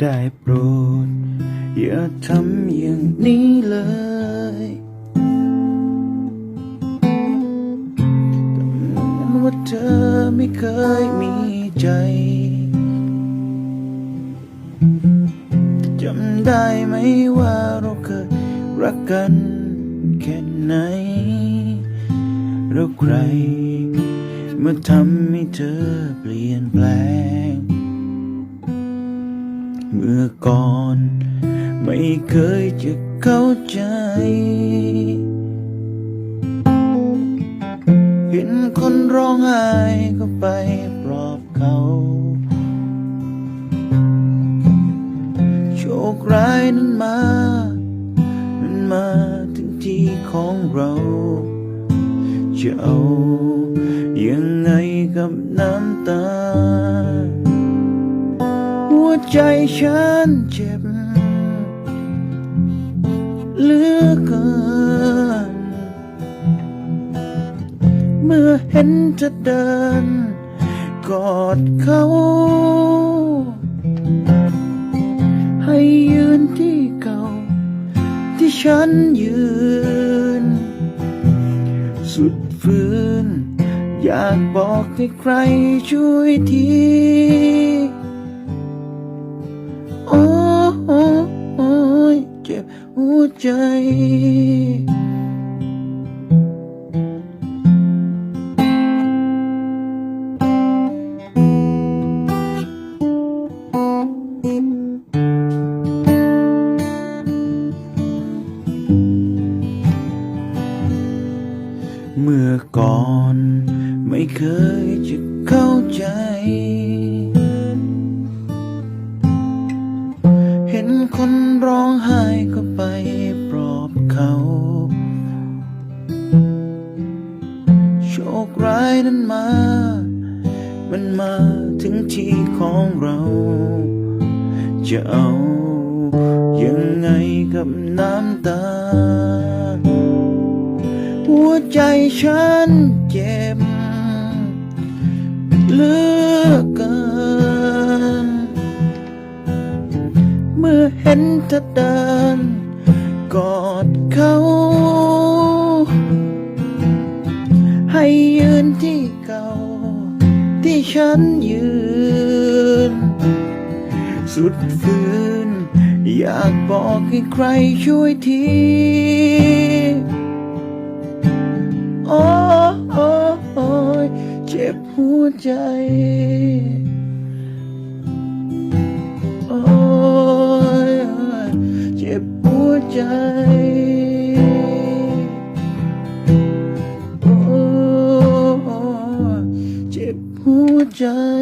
ได้โปรด อย่าทำอย่างนี้เลยแต่ว่าเธอไม่เคยมีใจจำได้ไหมว่าเราเคยรักกันแค่ไหนแล้วใครมาทำให้เธอเปลี่ยนแปลง เมื่อก่อน ไม่เคยจะเข้าใจ เห็นคนร้องไห้ก็ไปปลอบเขา โชคร้ายนั้นมามันมาถึงที่ของเราจะเอายังไงกับน้ำตา ใจฉันเจ็บเหลือเกิน เมื่อเห็นเธอเดิน กอดเขา ให้ยืนที่เก่า ที่ฉันยืน สุดฝืนอยากบอกให้ใครช่วยที หัวใจ เมื่อก่อนไม่เคยจะเข้าใจ เห็นคนร้องไห้ก โชคร้ายนั้นมา มันมาถึงที่ของเรา จะเอายังไงกับน้ำตา หัวใจฉันเจ็บเลือเกิน เมื่อเห็นเธอเดินกอด ฉันยืน สุดฝืน อยากบอกให้ใครช่วยทีโอ้โอ้โอ้เจ็บหัวใจโอ้เจ็บหัวใจ just